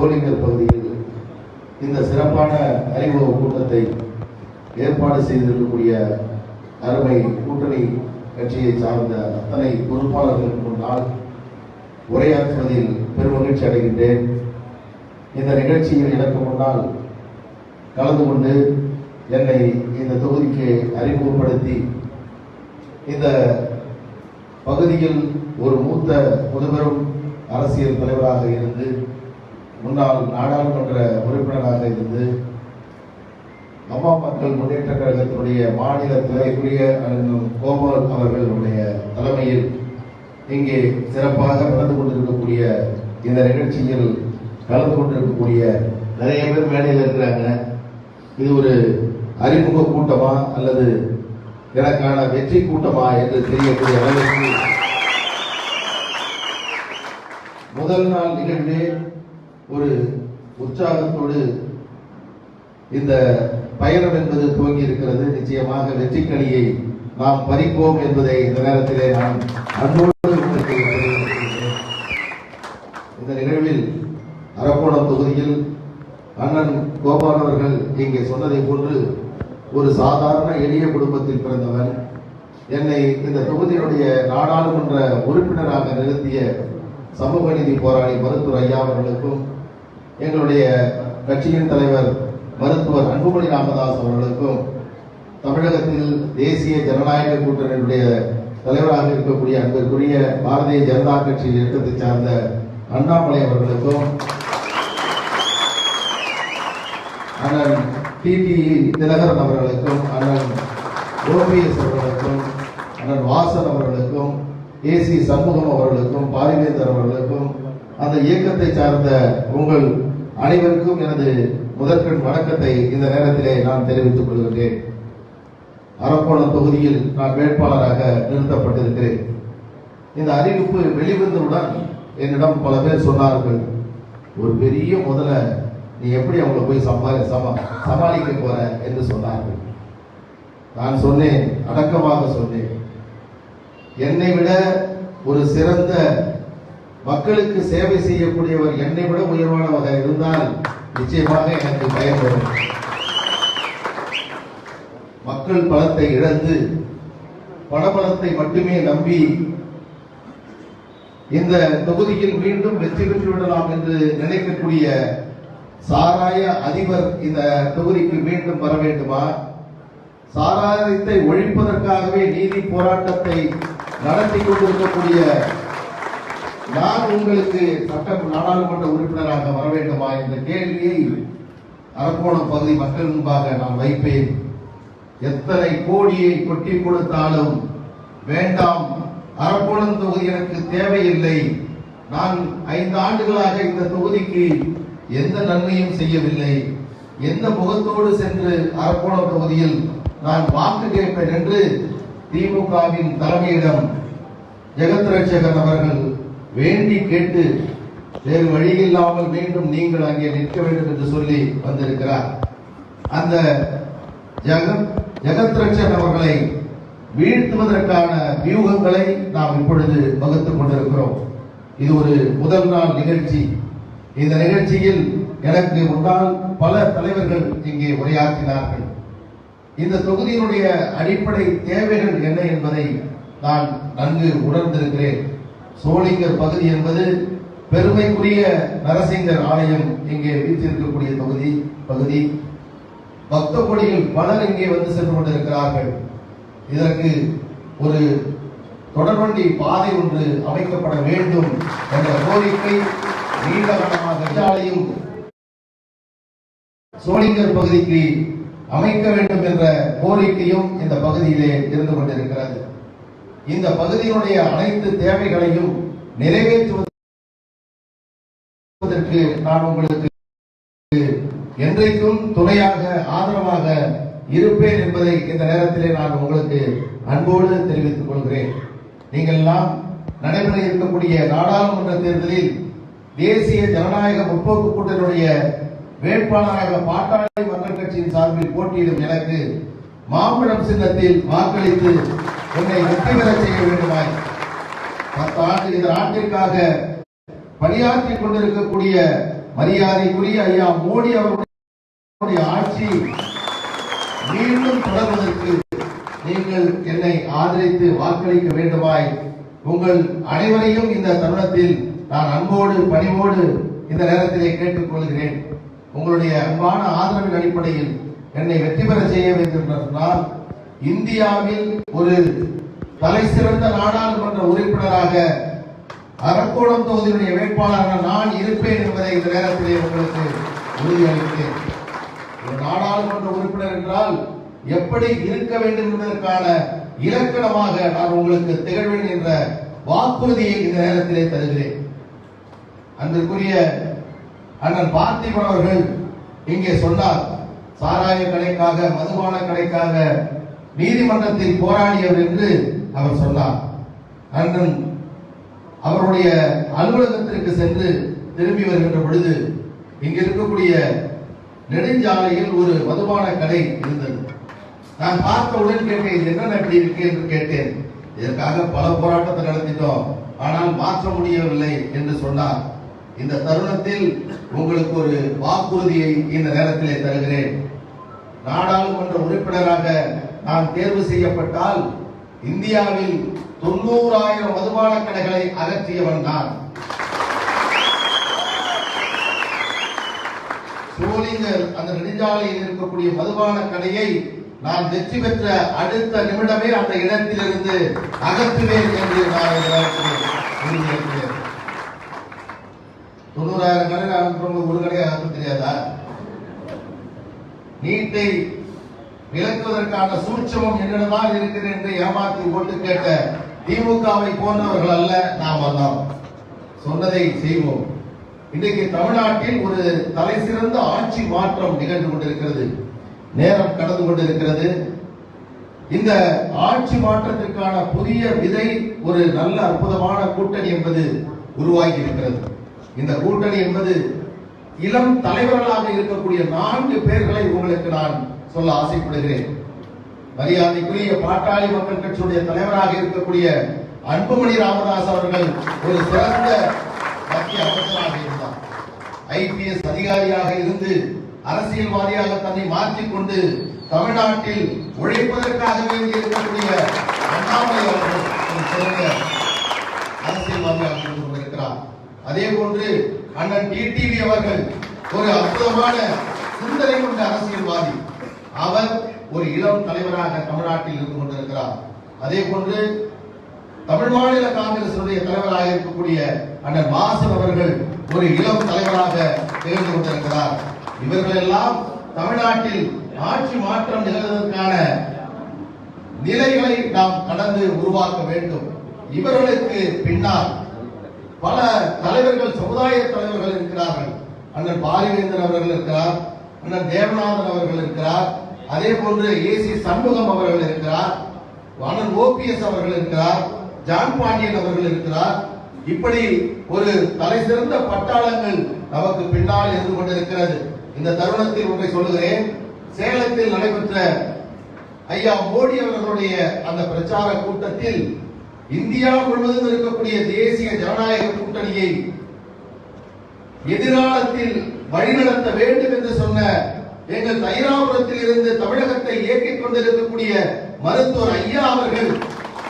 சோளிங்கர் பகுதியில் இந்த சிறப்பான அறிமுக கூட்டத்தை ஏற்பாடு செய்திருக்கக்கூடிய அருமை கூட்டணி கட்சியை சார்ந்த அத்தனை பொறுப்பாளர்களுக்கு முன்னால் உரையாற்றுவதில் பெரும் மகிழ்ச்சி அடைகின்றேன். இந்த நிகழ்ச்சியில் எனக்கு முன்னால் கலந்து கொண்டு என்னை இந்த தொகுதிக்கு அறிமுகப்படுத்தி இந்த பகுதியில் ஒரு மூத்த முதுபெரும் அரசியல் தலைவராக இருந்து முன்னாள் நாடாளுமன்ற உறுப்பினராக இருந்து அம்மா மக்கள் முன்னேற்ற கழகத்தினுடைய மாநில துறைக்குரிய அண்ணன் கோபால் அவர்களுடைய தலைமையில் இங்கே சிறப்பாக நடந்து கொண்டிருக்கக்கூடிய இந்த நிகழ்ச்சியில் கலந்து கொண்டிருக்கக்கூடிய நிறைய பேர் மேடையில் இருக்கிறாங்க. இது ஒரு அறிமுக கூட்டமா அல்லது எனக்கான வெற்றி கூட்டமா என்று தெரியக்கூடிய அளவிற்கு முதல் நாள் நிகழ்வே ஒரு உற்சாகத்தோடு இந்த பயணம் என்பது துவங்கி இருக்கிறது நிச்சயமாக வெற்றிக்கணியை நாம் பறிப்போம் என்பதை இந்த நேரத்திலே நான் அன்போடு உங்களுக்கு இந்த நிகழ்வில் அரக்கோணம் தொகுதியில் அண்ணன் கோபால் அவர்கள் இங்கே சொன்னதை போன்று ஒரு சாதாரண எளிய குடும்பத்தில் பிறந்தவர். என்னை இந்த தொகுதியினுடைய நாடாளுமன்ற உறுப்பினராக நிறுத்திய சமூக நீதி போராளி மருத்துவர் ஐயா அவர்களுக்கும் எங்களுடைய கட்சியின் தலைவர் மருத்துவர் அன்புமணி ராமதாஸ் அவர்களுக்கும் தமிழகத்தில் தேசிய ஜனநாயக கூட்டணியுடைய தலைவராக இருக்கக்கூடிய அன்பிற்குரிய பாரதிய ஜனதா கட்சி இயக்கத்தை சார்ந்த அண்ணாமலை அவர்களுக்கும் அண்ணன் டிடி திலகரன் அவர்களுக்கும் அண்ணன் ஓபிஎஸ் அவர்களுக்கும் அண்ணன் வாசன் அவர்களுக்கும் ஏசி சண்முகம் அவர்களுக்கும் பாரிவேந்தர் அவர்களுக்கும் அந்த இயக்கத்தை சார்ந்த உங்கள் அனைவருக்கும் எனது முதற்கண் வணக்கத்தை இந்த நேரத்திலே நான் தெரிவித்துக் கொள்கின்றேன். அரக்கோணம் தொகுதியில் நான் வேட்பாளராக நிறுத்தப்பட்டிருக்கிறேன். இந்த அறிவிப்பு வெளிவந்தவுடன் என்னிடம் பல பேர் சொன்னார்கள் ஒரு பெரிய முதல நீ எப்படி அவங்களை போய் சமாளி சமா சமாளிக்க போற? என்று சொன்னார்கள். நான் சொன்னேன் அடக்கமாக சொன்னேன். என்னை விட ஒரு சிறந்த மக்களுக்கு சேவை செய்யக்கூடியவர் என்னை விட உயர்வானவராக இருந்தால் நிச்சயமாக எனக்கு பயம் வரும். மக்கள் பலத்தை இழந்து பணபலத்தை மட்டுமே நம்பி இந்த தொகுதியில் மீண்டும் வெற்றி பெற்று விடலாம் என்று நினைக்கக்கூடிய சாராய அதிபர் இந்த தொகுதிக்கு மீண்டும் வர வேண்டுமா? சாராயத்தை ஒழிப்பதற்காகவே நீதி போராட்டத்தை நடத்தி கொண்டிருக்கக்கூடிய நான் உங்களுக்கு சட்ட நாடாளுமன்ற உறுப்பினராக வர வேண்டுமா என்ற கேள்வியை அரக்கோணம் பகுதி மக்கள் முன்பாக நான் வைப்பேன். எத்தனை கோடியை கொட்டி கொடுத்தாலும் வேண்டாம். அரக்கோணம் தொகுதி எனக்கு தேவையில்லை. நான் ஐந்து ஆண்டுகளாக இந்த தொகுதிக்கு எந்த நன்மையும் செய்யவில்லை. எந்த முகத்தோடு சென்று அரக்கோணம் தொகுதியில் நான் வாக்கு கேட்பேன் என்று திமுகவின் தலைமையிடம் ஜெகத் ரட்சகன் அவர்கள் வேண்டி கேட்டு வேறு வழி இல்லாமல் மீண்டும் நீங்கள் அங்கே நிற்க வேண்டும் என்று சொல்லி வந்திருக்கிறார். அந்த ஜெகத் ஜெகத் ரட்சன் அவர்களை வீழ்த்துவதற்கான வியூகங்களை நாம் இப்பொழுது வகுத்துக் கொண்டிருக்கிறோம். இது ஒரு முதல் நாள் நிகழ்ச்சி. இந்த நிகழ்ச்சியில் எனக்கு முன்னால் பல தலைவர்கள் இங்கே உரையாற்றினார்கள். இந்த தொகுதியினுடைய அடிப்படை தேவைகள் என்ன என்பதை நான் நன்கு உணர்ந்திருக்கிறேன். சோளிங்கர் பகுதி என்பது பெருமைக்குரிய நரசிங்கர் ஆலயம் இங்கே வீற்றிருக்கக்கூடிய தொகுதி பகுதி. பக்த கொடியில் பலர் இங்கே வந்து சென்று கொண்டிருக்கிறார்கள். இதற்கு ஒரு தொடர்வண்டி பாதை ஒன்று அமைக்கப்பட வேண்டும் என்ற கோரிக்கை நீண்ட காலமாக சோளிங்கர் பகுதிக்கு அமைக்க வேண்டும் என்ற கோரிக்கையும் இந்த பகுதியிலே இருந்து கொண்டிருக்கிறது. இந்த பகுதியினுடைய அனைத்து தேவைகளையும் நிறைவேற்றுவதற்கு நான் உங்களுக்கு என்றைக்கும் துணையாக ஆதரவாக இருப்பேன் என்பதை இந்த நேரத்திலே நான் உங்களுக்கு அன்போடு தெரிவித்துக் கொள்கிறேன். நீங்கள் எல்லாம் நடைபெற இருக்கக்கூடிய நாடாளுமன்ற தேர்தலில் தேசிய ஜனநாயக முற்போக்கு கூட்டணியுடைய வேட்பாளராக பாட்டாளி மக்கள் கட்சியின் சார்பில் போட்டியிடும் எனக்கு மாம்பழம் சின்னத்தில் வாக்களித்து என்னை வெற்றி பெற செய்ய வேண்டுமாய். பத்து ஆண்டு இந்த ஆண்டிற்காக பணியாற்றிக் கொண்டிருக்கக்கூடிய மரியாதைக்குரிய ஐயா மோடி அவர்களுடைய ஆட்சி மீண்டும் தொடர்வதற்கு நீங்கள் என்னை ஆதரித்து வாக்களிக்க வேண்டுமாய். உங்கள் அனைவரையும் இந்த தருணத்தில் நான் அன்போடு பணிவோடு இந்த நேரத்திலே கேட்டுக்கொள்கிறேன். உங்களுடைய அன்பான ஆதரவின் அடிப்படையில் என்னை வெற்றி பெற செய்ய வைத்திருந்தால் இந்தியாவில் ஒரு தலை சிறந்த நாடாளுமன்ற உறுப்பினராக அரக்கோணம் தொகுதியினுடைய வேட்பாளராக நான் இருப்பேன் என்பதை இந்த நேரத்திலே உங்களுக்கு உறுதியளித்தேன் ஒரு நாடாளுமன்ற உறுப்பினர் என்றால் எப்படி இருக்க வேண்டும் என்பதற்கான இலக்கணமாக நான் உங்களுக்கு திகழ்வேன் என்ற வாக்குறுதியை இந்த நேரத்திலே தருகிறேன். அன்பிற்குரிய அண்ணன் பார்த்திபன் அவர்கள் இங்கே சொன்னார் சாராய கடைக்காக மதுபான கடைக்காக நீதிமன்றத்தில் போராடியவர் என்று அவர் சொன்னார். அண்ணன் அவருடைய அலுவலகத்திற்கு சென்று திரும்பி வருகின்ற பொழுது இங்கு இருக்கக்கூடிய நெடுஞ்சாலையில் ஒரு மதுபான கடை இருந்தது. நான் பார்த்தவுடன் கேட்டேன் இது என்னென்ன இப்படி இருக்கு என்று கேட்டேன். இதற்காக பல போராட்டத்தை நடத்திட்டோம் ஆனால் மாற்ற முடியவில்லை என்று சொன்னார். இந்த தருணத்தில் உங்களுக்கு ஒரு வாக்குறுதியை இந்த நேரத்திலே தருகிறேன். நாடாளுமன்ற உறுப்பினராக நான் தேர்வு செய்யப்பட்டால் இந்தியாவில் தொண்ணூறாயிரம் மதுபான கடைகளை அகற்றியவன் நான். சோளிங்கர் அந்த நெடுஞ்சாலையில் இருக்கக்கூடிய மதுபான கடையை நான் வெற்றி பெற்ற அடுத்த நிமிடமே அந்த இடத்திலிருந்து அகற்றுவேன் என்று நான் உறுதியளிக்கிறேன் தொண்ணூறாயிரம் கடை நான் ஒரு கடையை அகற்ற தெரியாதா? நீட்டை விளக்குவதற்கான சூட்சமம் என்னிடம்தான் இருக்கிறேன் என்று ஏமாற்றி ஓட்டு கேட்ட திமுகவை போன்றவர்கள் அல்ல நாம் வந்தோம். சொன்னதை செய்வோம். இன்றைக்கு தமிழ்நாட்டில் ஒரு தலை சிறந்த ஆட்சி மாற்றம் நிகழ்ந்து கொண்டிருக்கிறது. நேரம் கடந்து கொண்டிருக்கிறது. இந்த ஆட்சி மாற்றத்திற்கான புதிய விதை ஒரு நல்ல அற்புதமான கூட்டணி என்பது உருவாகி இருக்கிறது இந்த கூட்டணி என்பது இளம் தலைவர்களாக இருக்கக்கூடிய நான்கு பேர்களை உங்களுக்கு நான் சொல்ல ஆசைப்படுகிறேன். மரியாதைக்குரிய பாட்டாளி மக்கள் கட்சியுடைய தலைவராக இருக்கக்கூடிய அன்புமணி ராமதாஸ் அவர்கள் ஒரு சிறந்த மத்திய அமைச்சராக இருந்தார். ஐபிஎஸ் அதிகாரியாக இருந்து அரசியல்வாதியாக தன்னை மாற்றிக்கொண்டு தமிழ்நாட்டில் உழைப்பதற்காக வேண்டி இருக்கக்கூடிய அண்ணாமலை அவர்கள் ஒரு சிறந்த அரசியல்வாதியாக இருந்து கொண்டிருக்கிறார். அதே போன்று அண்ணன் டிடிவி அவர்கள் ஒரு அற்புதமான சிந்தனை கொண்ட அரசு அவர் ஒரு இளம் தலைவராக தமிழ்நாட்டில் இருந்து கொண்டிருக்கிறார். அதே போன்று தமிழ் மாநில காங்கிரசுடைய தலைவராக இருக்கக்கூடிய அண்ணன் மாசன் அவர்கள் ஒரு இளம் தலைவராக தேர்ந்து கொண்டிருக்கிறார். இவர்கள் எல்லாம் தமிழ்நாட்டில் ஆட்சி மாற்றம் நிகழ்வதற்கான நிலைகளை நாம் கடந்து உருவாக்க வேண்டும். இவர்களுக்கு பின்னால் பல தலைவர்கள் சமுதாய தலைவர்கள் இருக்கிறார்கள். அண்ணன் பாரிவேந்தர் அவர்கள் இருக்கிறார் அண்ணன் தேவநாதன் அவர்கள் இருக்கிறார் அதே போன்று ஏசி சண்முகம் அவர்கள் இருக்கிறார் அண்ணன் ஓபிஎஸ் அவர்கள் இருக்கிறார் ஜான் பாண்டியன் அவர்கள் இருக்கிறார். இப்படி ஒரு தலை சிறந்த பட்டாளங்கள் நமக்கு பின்னால் இருந்து கொண்டிருக்கிறது. இந்த தருணத்தில் ஒன்றை சொல்லுகிறேன். சேலத்தில் நடைபெற்ற ஐயா மோடி அவர்களுடைய அந்த பிரச்சார கூட்டத்தில் இந்தியா முழுவதும் இருக்கக்கூடிய தேசிய ஜனநாயக கூட்டணியை எதிர்காலத்தில் வழிநடத்த வேண்டும் என்று சொன்ன எங்கள் தைராபுரத்தில் இருந்து தமிழகத்தை இயக்கிக் கொண்டிருக்கக்கூடிய மருத்துவர் ஐயா அவர்கள்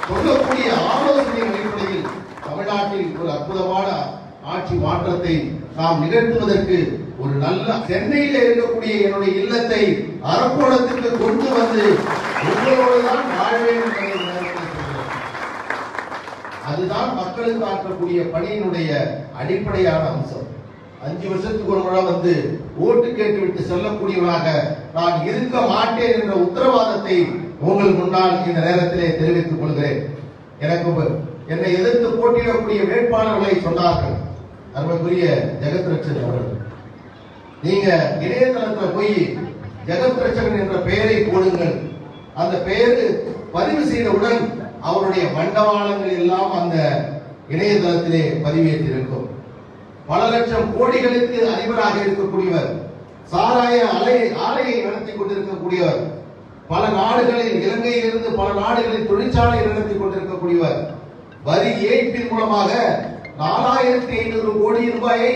சொல்லக்கூடிய ஆலோசனையின் அடிப்படையில் தமிழ்நாட்டில் ஒரு அற்புதமான ஆட்சி மாற்றத்தை நாம் நிகழ்த்துவதற்கு ஒரு நல்ல சென்னையில் இருக்கக்கூடிய என்னுடைய இல்லத்தை அரக்கோணத்துக்கு கொண்டு வந்து உங்களோடுதான் வாழ்வேன் அதுதான் மக்களுக்கு ஆற்றக்கூடிய பணியினுடைய அடிப்படையான அம்சம். அஞ்சு வருஷத்துக்கு ஒரு முறை வந்து ஓட்டு கேட்டு விட்டு செல்லக்கூடியவனாக நான் இருக்க மாட்டேன் என்ற உத்தரவாதத்தை உங்கள் முன்னால் இந்த நேரத்திலே தெரிவித்துக் கொள்கிறேன். எனக்கு என்னை எதிர்த்து போட்டியிடக்கூடிய வேட்பாளர்களை சொன்னார்கள். அருமைக்குரிய ஜெகத் ரட்சன் அவர்கள். நீங்க இணையதளத்தில் போய் ஜெகத் ரட்சகன் என்ற பெயரை போடுங்கள். அந்த பெயர் பதிவு செய்தவுடன் அவருடைய மண்டபாளங்கள் எல்லாம் அந்த இணையதளத்திலே பதிவேற்றிருக்கும். பல லட்சம் கோடிகளுக்கு அதிபராக இருக்கக்கூடியவர் சாராய அலை ஆலையை நடத்தி கொண்டிருக்கக்கூடியவர் பல நாடுகளில் இலங்கையிலிருந்து பல நாடுகளில் தொழிற்சாலை நடத்தி கொண்டிருக்கக்கூடியவர். வரி ஏய்ப்பின் மூலமாக நாலாயிரத்தி ஐநூறு கோடி ரூபாயை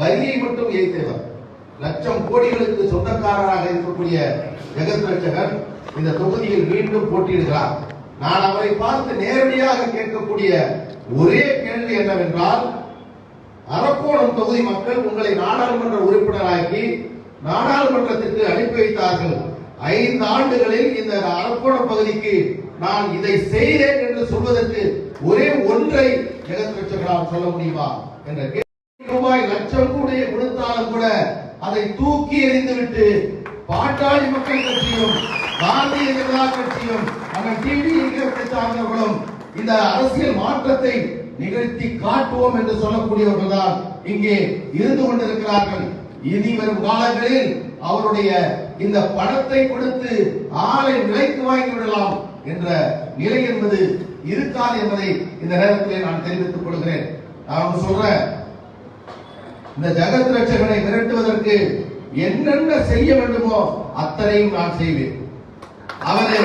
வரியை மட்டும் ஏய்த்தவர். லட்சம் கோடிகளுக்கு சொந்தக்காரராக இருக்கக்கூடிய ஜெகத் ரட்சகன் இந்த தொகுதியில் மீண்டும் போட்டியிடுகிறார். நான் அவரை பார்த்து நேரடியாக கேட்கக்கூடிய ஒரே கேள்வி என்னவென்றால் அரக்கோணம் தொகுதி மக்கள் உங்களை நாடாளுமன்ற உறுப்பினராக்கி நாடாளுமன்றத்திற்கு அனுப்பி வைத்தார்கள். ஐந்து ஆண்டுகளில் இந்த அரக்கோணம் பகுதிக்கு நான் இதை செய்தேன் என்று சொல்வதற்கு ஒரே ஒன்றை ஜெகத்ரட்சகரால் சொல்ல முடியுமா என்ற கேள்வி. ரூபாய் லட்சம் கூட கொடுத்தாலும் கூட அதை தூக்கி எறிந்துவிட்டு பாட்டாளி மக்கள் கட்சியும் பாரதிய ஜனதா கட்சியும் அந்த டிவி சார்ந்தவர்களும் இந்த அரசியல் மாற்றத்தை நிகழ்த்தி காட்டுவோம் என்று சொல்லக்கூடியவர்கள் தான் இங்கே இருந்து கொண்டிருக்கிறார்கள். இனி வரும் காலங்களில் அவருடைய இந்த பணத்தை கொடுத்து ஆளை விலைக்கு வாங்கி விடலாம் என்ற நிலை என்பது இருக்காது என்பதை இந்த நேரத்திலே நான் தெரிவித்துக் கொள்கிறேன். நான் சொல்றேன் இந்த ஜெகத் ரட்சகனை மிரட்டுவதற்கு என்னென்ன செய்ய வேண்டுமோ அத்தனையும் நான் செய்வேன். அவனை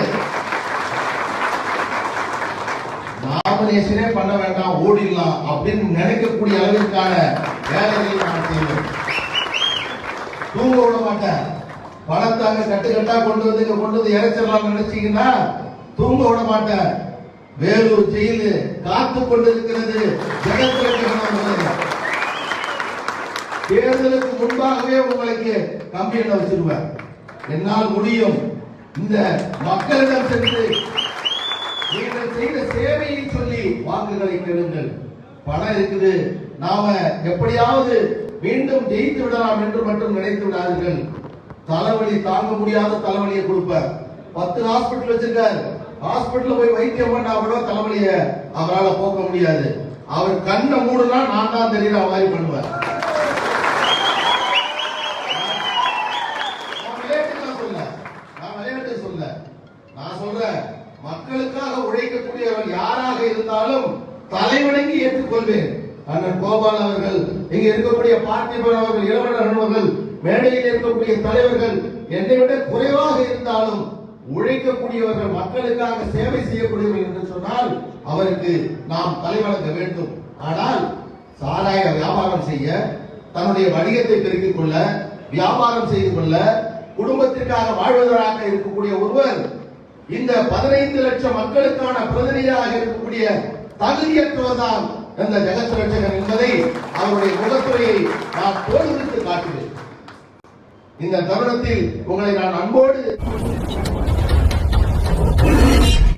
நாமினேஷனே பண்ண வேண்டாம் ஓடிடலாம் அப்படின்னு நினைக்கக்கூடிய அளவிற்கான வேலைகளை நான் செய்வேன். தூங்க விட மாட்டேன். பணத்தை அங்க கட்டு கட்டா கொண்டு வந்து இங்க கொண்டு வந்து இறைச்சிடலாம் நினைச்சீங்கன்னா தூங்க விட மாட்டேன். வேலூர் ஜெயிலு காத்து கொண்டு இருக்கிறது ரட்சகன் தேர்தலுக்கு முன்பாகவே உங்களுக்கு கம்பி வச்சிருவேன். என்னால் முடியும். இந்த மக்களிடம் சென்று நீங்கள் செய்த சேவையை சொல்லி வாக்குகளை கேளுங்கள். பணம் இருக்குது. நாம எப்படியாவது மீண்டும் ஜெயித்து விடலாம் என்று மட்டும் நினைத்து விடாதீர்கள். தலைவலி தாங்க முடியாத தலைவலியை கொடுப்பார். பத்து ஹாஸ்பிட்டல் வச்சிருக்காரு. ஹாஸ்பிட்டல் போய் வைத்தியம் பண்ணா கூட தலைவலிய அவரால் போக்க முடியாது. அவர் கண்ணை மூடுனா நான் தான் தெரியல மாதிரி பண்ணுவார். உழைக்கக்கூடியவர் யாராக இருந்தாலும் தலைவணங்கி ஏற்றுக்கொள்வேன். அண்ணன் கோபால் அவர்கள் இங்க இருக்கக்கூடிய பார்த்திபன் அவர்கள் இளவரன் அவர்கள் மேடையில் இருக்கக்கூடிய தலைவர்கள் என்னை விட குறைவாக இருந்தாலும் உழைக்கக்கூடியவர்கள் மக்களுக்காக சேவை செய்யக்கூடியவர்கள் என்று சொன்னால் அவருக்கு நாம் தலைவணங்க வேண்டும். ஆனால் சாராய வியாபாரம் செய்ய தன்னுடைய வணிகத்தை பெருக்கிக் கொள்ள வியாபாரம் செய்து கொள்ள குடும்பத்திற்காக வாழ்வதற்காக இருக்கக்கூடிய ஒருவர் இந்த பதினைந்து லட்சம் மக்களுக்கான பிரதிநிதியாக இருக்கக்கூடிய தகுதியற்றவர் தான் இந்த ஜெகத் ரட்சகன் என்பதை அவருடைய முகத்துறையை நான் தோல்வித்து காட்டுகிறேன் இந்த தருணத்தில் உங்களை நான் அன்போடு